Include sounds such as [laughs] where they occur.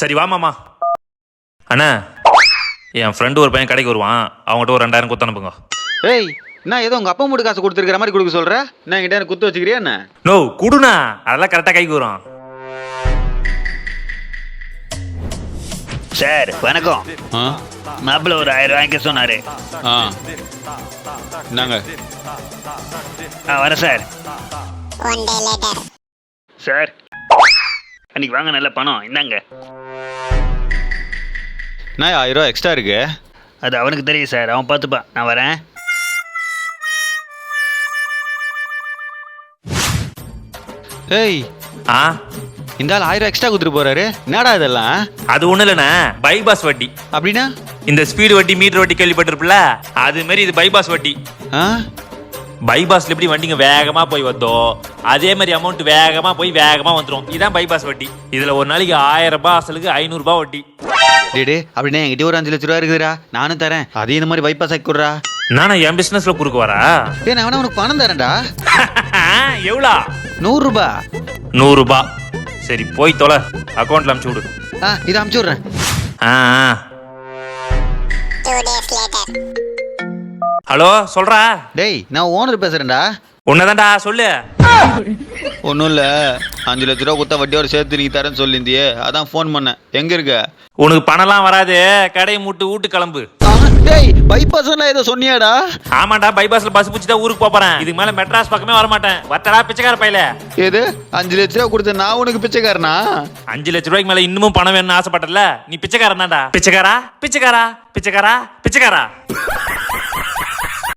சரி வா மாமா. அண்ணா என் ஃப்ரெண்டு ஒரு பையன் கடைக்கு வருவான். அவங்ககிட்ட ஒரு ரெண்டாயிரம் குத்து அனுப்புங்க. ஏய் என்ன ஏதோ உங்க அப்பா மூட்டு காசு கொடுத்துருக்கிற மாதிரி கொடுக்க சொல்ற? என்ன என்கிட்ட குத்து வச்சுக்கிறியா என்ன? நோ குடுண்ணா. அதெல்லாம் கரெக்டாக கைக்கு வரும். சார் வணக்கம். ஆ? மாப்பிள்ள ஒரு ஆயிரம் வாங்கிக்க சொன்னாரு. ஆ. என்னங்க? ஆ வரேன் சார். சார் அன்னைக்கு வாங்க நல்ல பணம். இந்தாங்க. என்ன ஆயிரம் ரூபா எக்ஸ்ட்ரா இருக்கு? அது அவனுக்கு தெரியும் சார். அவன் பார்த்துப்பான். நான் வரேன். ஏய் ஆ? இந்த ஆள் ஆயிரம் எக்ஸ்ட்ரா கொடுத்துட்டு போறாரு. என்னடா இதெல்லாம்? அது ஒன்றும் இல்லைண்ணே. பைபாஸ் வட்டி. அப்படின்னா? இந்த ஸ்பீடு வட்டி மீட்டர் வட்டி கேள்விப்பட்டிருப்பில்ல அது மாதிரி இது பைபாஸ் வட்டி. ஆ? பைபாஸ்ல எப்படி வண்டிங்க வேகமா போய் வந்தோ அதே மாதிரி அமௌண்ட் வேகமா போய் வேகமா வந்துடும் இதான் பைபாஸ் வட்டி. இதுல ஒரு நாளைக்கு ஆயிரம் ரூபாய் அசலுக்கு ஐநூறு ரூபாய் வட்டி. டேடே அப்படின்னா என்கிட்ட ஒரு அஞ்சு லட்ச ரூபா இருக்குதுடா. நானும் தரேன். அதையும் இந்த மாதிரி வைப்பாஸ் ஆக்கி கொடுறா. நானா என் பிசினஸ்ல குறுக்கு வரா? ஏய் நான் வேணா உனக்கு பணம் தரேன்டா. [laughs] எவ்வளோ? நூறுரூபா. நூறு ரூபாய் சரி போய் தொலை. அக்கௌண்ட்ல அமுச்சு விடு. ஆ இதை அமுச்சு விட்றேன். ஆ ஆ. Two days later. ஹலோ சொல்றா? டேய் நான் ஓனர் பேசுறேன்டா. உன்னதான்டா சொல்லு. ஒன்றும் இல்லை அஞ்சு லட்ச ரூபா கொடுத்தா வட்டியோட சேர்த்து நீ தரேன்னு சொல்லியிருந்தியே. அதான் ஃபோன் பண்ணேன். எங்கே இருக்க? உனக்கு பணம்லாம் வராது. கடையை மூட்டு வீட்டு கிளம்பு. டேய் பைபாஸ் ஏதோ சொன்னியாடா? ஆமாண்டா பைபாஸ்ல பஸ் பிடிச்சி தான் ஊருக்கு போறேன் இதுக்கு மேல மெட்ராஸ் பக்கமே வர மாட்டேன் வத்தடா பிச்சைக்கார பையல. எது? அஞ்சு லட்ச ரூபா கொடுத்த நான் உனக்கு பிச்சைக்காரனா? அஞ்சு லட்ச ரூபாய்க்கு மேல இன்னமும் பணம் வேணும்னு ஆசைப்பட்டல நீ பிச்சைக்காரன் தான்டா. பிச்சைக்காரா? பிச்சைக்காரா? பிச்சைக்காரா? பிச்சைக்காரா?